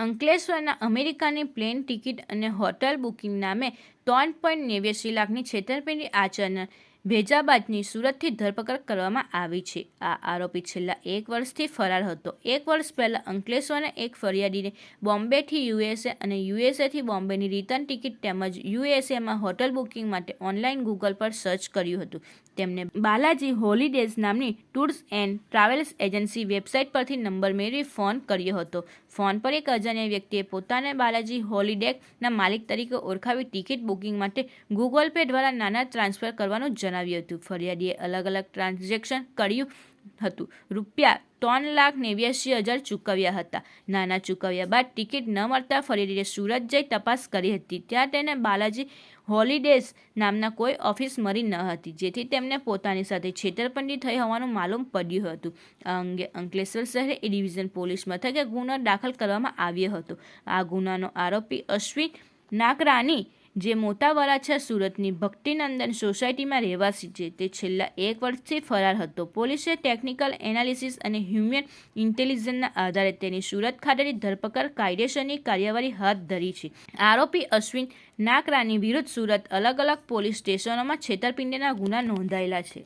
અંકલેશ્વરના અમેરિકાની plane ticket અને હોટલ બુકિંગ નામે ત્રણ પોઈન્ટ નેવ્યાસી લાખની છેતરપિંડી ભેજાબાદની સુરતથી ધરપકડ કરવામાં આવી છે. આ આરોપી છેલ્લા એક વર્ષથી ફરાર હતો. એક વર્ષ પહેલાં અંકલેશ્વરના એક ફરિયાદીને બોમ્બેથી યુએસએ અને યુએસએથી બોમ્બેની રિટર્ન ટિકિટ તેમજ યુએસએમાં હોટલ બુકિંગ માટે ઓનલાઈન ગૂગલ પર સર્ચ કર્યું હતું. તેમને બાલાજી હોલિડેઝ નામની tours and travels agency website પરથી નંબર મેળવી ફોન કર્યો હતો. ફોન પર એક અજાણ્યા વ્યક્તિએ પોતાને બાલાજી હોલિડેકના માલિક તરીકે ઓળખાવી ટિકિટ બુકિંગ માટે ગૂગલ પે દ્વારા નાના ટ્રાન્સફર કરવાનું જણાવ્યું હતું. ફરિયાદીએ અલગ અલગ ટ્રાન્ઝેક્શન કર્યું હતું. રૂપિયા ત્રણ લાખ નેવ્યાસી હજાર ચૂકવ્યા હતા. નાના ચૂકવ્યા બાદ ટિકિટ ન મળતા ફરિયાદીએ સુરત જઈ તપાસ કરી હતી. ત્યાં તેને બાલાજી હોલિડેઝ નામના કોઈ ઓફિસ મળી ન હતી, જેથી તેમને પોતાની સાથે છેતરપિંડી થઈ હોવાનું માલુમ પડ્યું હતું. આ અંગે અંકલેશ્વર શહેર એ ડિવિઝન પોલીસ મથકે ગુનો દાખલ કરવામાં આવ્યો હતો. આ ગુનાનો આરોપી અશ્વિન નાકરાની જે મોટા વરાછા સુરતની ભક્તિનંદન સોસાયટીમાં રહેવાસી છે. તે છેલ્લા એક વર્ષથી ફરાર હતો. પોલીસે ટેકનિકલ એનાલિસિસ અને હ્યુમન ઇન્ટેલિજન્સના આધારે તેની સુરત ખાતેની ધરપકડ કાયદેસરની કાર્યવાહી હાથ ધરી છે. આરોપી અશ્વિન નાકરાની વિરુદ્ધ સુરત અલગ અલગ પોલીસ સ્ટેશનોમાં છેતરપિંડીના ગુના નોંધાયેલા છે.